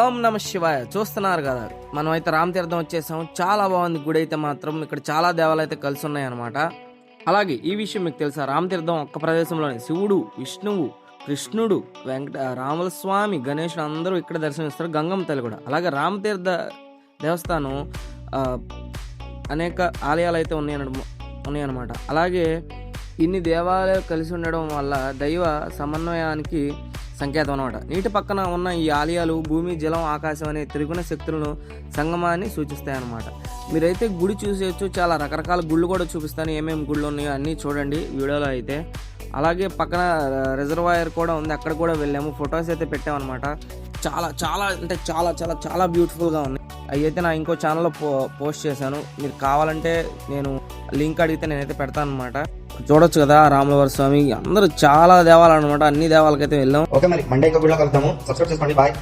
ఓం నమ శివాయ. చూస్తున్నారు కదా మనం అయితే రామతీర్థం వచ్చేసాం. చాలా బాగుంది గుడి అయితే మాత్రం. ఇక్కడ చాలా దేవాలయాలు అయితే కలిసి ఉన్నాయి అనమాట అలాగే ఈ విషయం మీకు తెలుసా? రామతీర్థం ఒక్క ప్రదేశంలోనే శివుడు విష్ణువు కృష్ణుడు వెంకట రాముల స్వామి గణేశుడు అందరూ ఇక్కడ దర్శనమిస్తారు. గంగమ్మ తల్లి కూడా. అలాగే రామతీర్థ దేవస్థానం అనేక ఆలయాలు అయితే ఉన్నాయన ఉన్నాయన్నమాట. అలాగే ఇన్ని దేవాలయాలు కలిసి ఉండడం వల్ల దైవ సమన్వయానికి సంకేతం అనమాట నీటి పక్కన ఉన్న ఈ ఆలయాలు భూమి జలం ఆకాశం అనే త్రిగుణ శక్తులను సంగమాన్ని సూచిస్తాయి అన్నమాట. మీరైతే గుడి చూసేయచ్చు చాలా రకరకాల గుళ్ళు కూడా చూపిస్తాను ఏమేమి గుళ్ళు ఉన్నాయో అన్నీ చూడండి వీడియోలో అయితే. అలాగే పక్కన రిజర్వాయర్ కూడా ఉంది అక్కడ కూడా వెళ్ళాము ఫొటోస్ అయితే పెట్టామన్నమాట. చాలా చాలా అంటే చాలా చాలా చాలా బ్యూటిఫుల్గా ఉంది అయితే నా ఇంకో ఛానల్లో పో పోస్ట్ చేశాను. మీరు కావాలంటే నేను లింక్ అడిగితే నేనైతే పెడతాను అనమాట చూడొచ్చు కదా రాములవారి స్వామి. అందరూ చాలా దేవాలన్నమాట అన్ని దేవాలకైతే వెళ్ళాం. ఓకే మరి మండే ఇంకో కలుద్దాము. సబ్స్క్రైబ్ చేసుకోండి. బాయ్